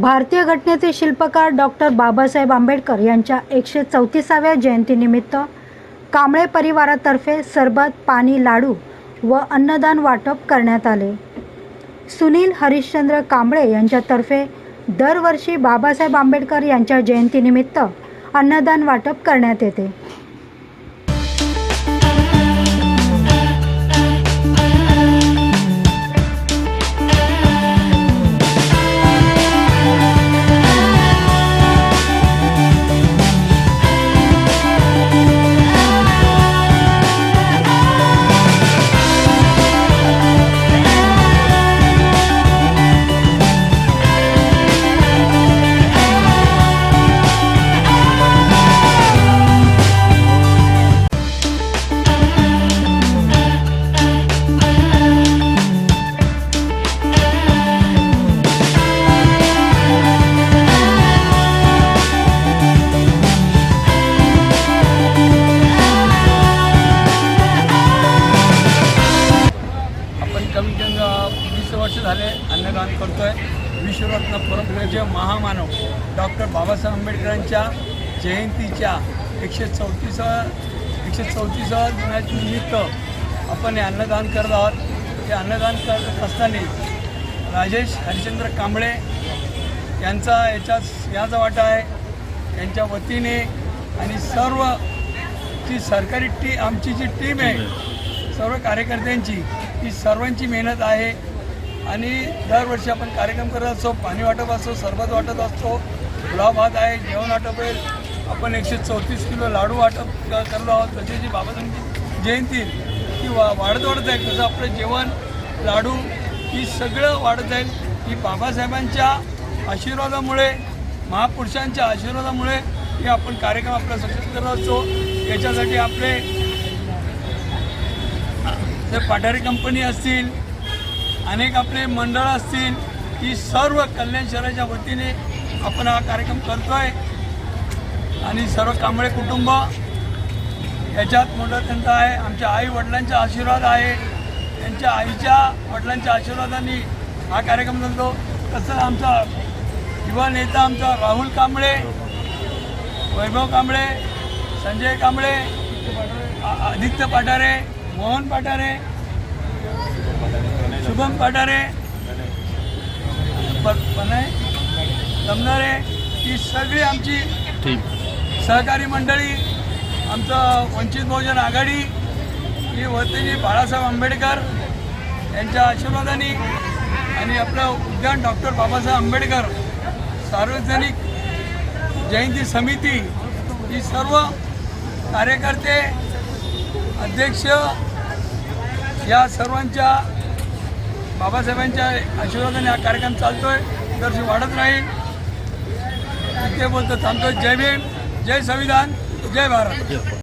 भारतीय घटनेचे शिल्पकार डॉक्टर बाबासाहेब आंबेडकर यांच्या एकशे चौतीसाव्या जयंतीनिमित्त कांबळे परिवारातर्फे सरबत पाणी लाडू व अन्नदान वाटप करण्यात आले. सुनील हरिश्चंद्र कांबळे यांच्यातर्फे दरवर्षी बाबासाहेब आंबेडकर यांच्या जयंतीनिमित्त अन्नदान वाटप करण्यात येते. अन्नदान करतोय. विश्वरत्न परमपूज्य महामानव डॉक्टर बाबासाहेब आंबेडकरांच्या जयंतीच्या एकशे चौतीस एकशे दिनाच्या निमित्त आपण हे अन्नदान करत आहोत. हे अन्नदान करत असताना राजेश हरिश्चंद्र कांबळे यांचा याच्यात याचा वाटा आहे. यांच्या वतीने आणि सर्व जी सरकारी टी आमची जी टीम आहे सर्व कार्यकर्त्यांची ही सर्वांची मेहनत आहे. आणि दरवर्षी आपण कार्यक्रम करत असतो पाणी वाटप असतो सरबत वाटत असतो गुलाब भात आहे जेवण वाटप आहे. आपण एकशे चौतीस किलो लाडू वाटप करलो आहोत. तशी जी बाबासाहेबांची जयंती ती वा वाढत वाढत आहे जसं आपलं जेवण लाडू ही सगळं वाढत जाईल. की बाबासाहेबांच्या आशीर्वादामुळे महापुरुषांच्या आशीर्वादामुळे हे आपण कार्यक्रम आपला सक्सेस करत असतो. याच्यासाठी आपले जर पाठारी कंपनी असतील अनेक आपले मंडळ असतील ती सर्व कल्याण शहराच्या वतीने आपण हा कार्यक्रम करतोय. आणि सर्व कांबळे कुटुंब याच्यात मोठा त्यांचा आहे. आमच्या आई वडिलांचा आशीर्वाद आहे. त्यांच्या आईच्या वडिलांच्या आशीर्वादाने हा कार्यक्रम चालतो. तसं आमचा युवा नेता आमचा राहुल कांबळे वैभव कांबळे संजय कांबळे आ- आदित्य पाठारे मोहन पाठारे प- पनय दमनारे ही सगळी आमची सहकारी मंडळी आमचं वंचित बहुजन आघाडी ही वतीने बाळासाहेब आंबेडकर यांच्या आशीर्वादाने आणि आपलं उद्यान डॉक्टर बाबासाहेब आंबेडकर सार्वजनिक जयंती समिती ही सर्व कार्यकर्ते अध्यक्ष या सर्वांच्या बाबासाहेबांच्या आशीर्वादाने हा कार्यक्रम चालतोय. दर्शन वाढत राहील. इथे बोलतो थांबतो जय भीम. जय संविधान. जय भारत.